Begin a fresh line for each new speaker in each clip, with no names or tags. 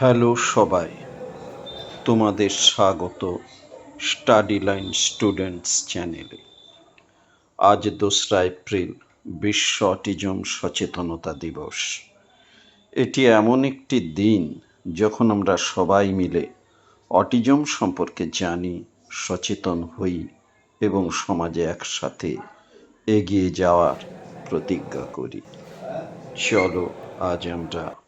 Hello সবাই, তোমাদের স্বাগত স্টাডি লাইন স্টুডেন্টস চ্যানেলে। আজ দোসরা এপ্রিল, বিশ্ব অটিজম সচেতনতা দিবস। এটি এমন একটি দিন যখন আমরা সবাই মিলে অটিজম সম্পর্কে জানি, সচেতন হই এবং সমাজে একসাথে এগিয়ে যাওয়ার প্রতিজ্ঞা করি। চলো আজ আমরা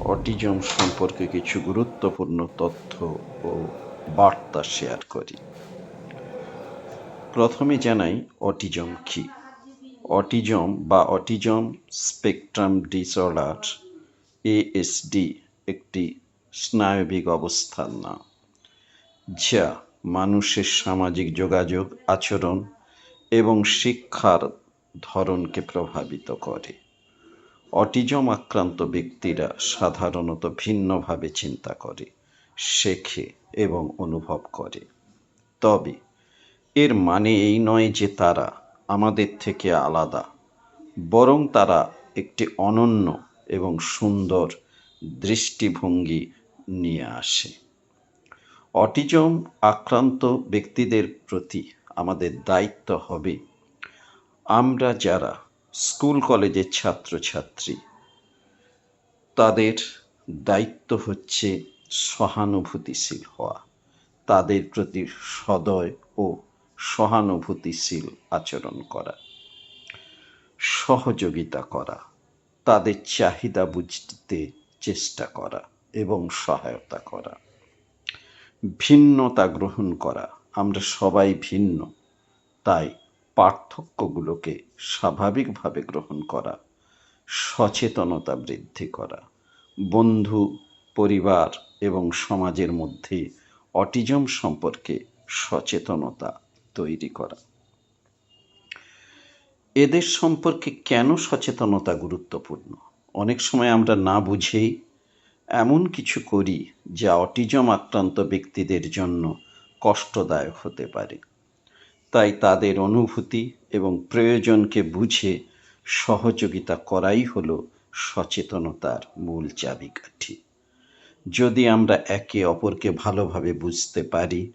অটিজম সম্পর্কে কিছু গুরুত্বপূর্ণ তথ্য ও বার্তা শেয়ার করি। প্রথমে জানাই অটিজম কি? অটিজম বা অটিজম স্পেকট্রাম ডিসঅর্ডার এএসডি একটি স্নায়বিক অবস্থার নাম যা মানুষের সামাজিক যোগাযোগ, আচরণ এবং শিক্ষার ধরনকে প্রভাবিত করে। অটিজম আক্রান্ত ব্যক্তিরা সাধারণত ভিন্নভাবে চিন্তা করে, শেখে এবং অনুভব করে। তবে, এর মানে এই নয় যে তারা আমাদের থেকে আলাদা, বরং তারা একটি অনন্য এবং সুন্দর দৃষ্টিভঙ্গি নিয়ে আসে। অটিজম আক্রান্ত ব্যক্তিদের প্রতি আমাদের দায়িত্ব হবে আমরা যারা স্কুল কলেজের ছাত্রছাত্রী। তাদের দায়িত্ব হচ্ছে সহানুভূতিশীল হওয়া। তাদের প্রতি সদয় ও সহানুভূতিশীল আচরণ করা। সহযোগিতা করা। তাদের চাহিদা বুঝতে চেষ্টা করা এবং সহায়তা করা। ভিন্নতা গ্রহণ করা। আমরা সবাই ভিন্ন, তাই পার্থক্যগুলোকে স্বাভাবিকভাবে গ্রহণ করা, সচেতনতা বৃদ্ধি করা, বন্ধু, পরিবার এবং সমাজের মধ্যে অটিজম সম্পর্কে সচেতনতা তৈরি করা। এদের সম্পর্কে কেন সচেতনতা গুরুত্বপূর্ণ? অনেক সময় আমরা না বুঝেই এমন কিছু করি যা অটিজম আক্রান্ত ব্যক্তিদের জন্য কষ্টদায়ক হতে পারে। তাই তাদের অনুভূতি এবং প্রয়োজনকে বুঝে সহযোগিতা করাই হল সচেতনতার মূল চাবিকাঠি। যদি আমরা একে অপরকে ভালোভাবে বুঝতে পারি,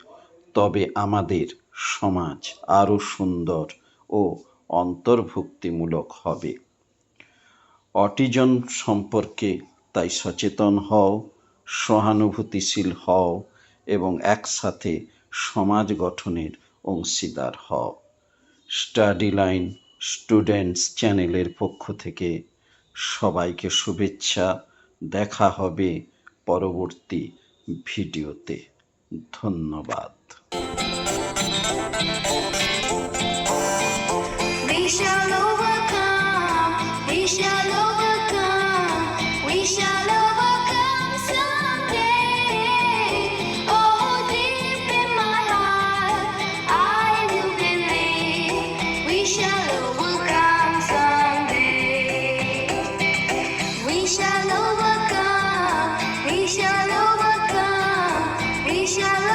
তবে আমাদের সমাজ আরও সুন্দর ও অন্তর্ভুক্তিমূলক হবে। অটিজম সম্পর্কে তাই সচেতন হও, সহানুভূতিশীল হও এবং একসাথে সমাজ গঠনের অংশীদার হও। স্টাডি লাইন স্টুডেন্টস চ্যানেলের পক্ষ থেকে সবাইকে শুভেচ্ছা। দেখা হবে পরবর্তী ভিডিওতে। ধন্যবাদ।
We.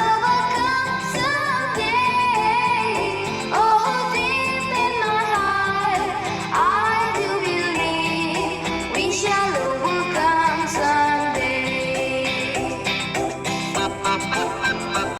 Baba.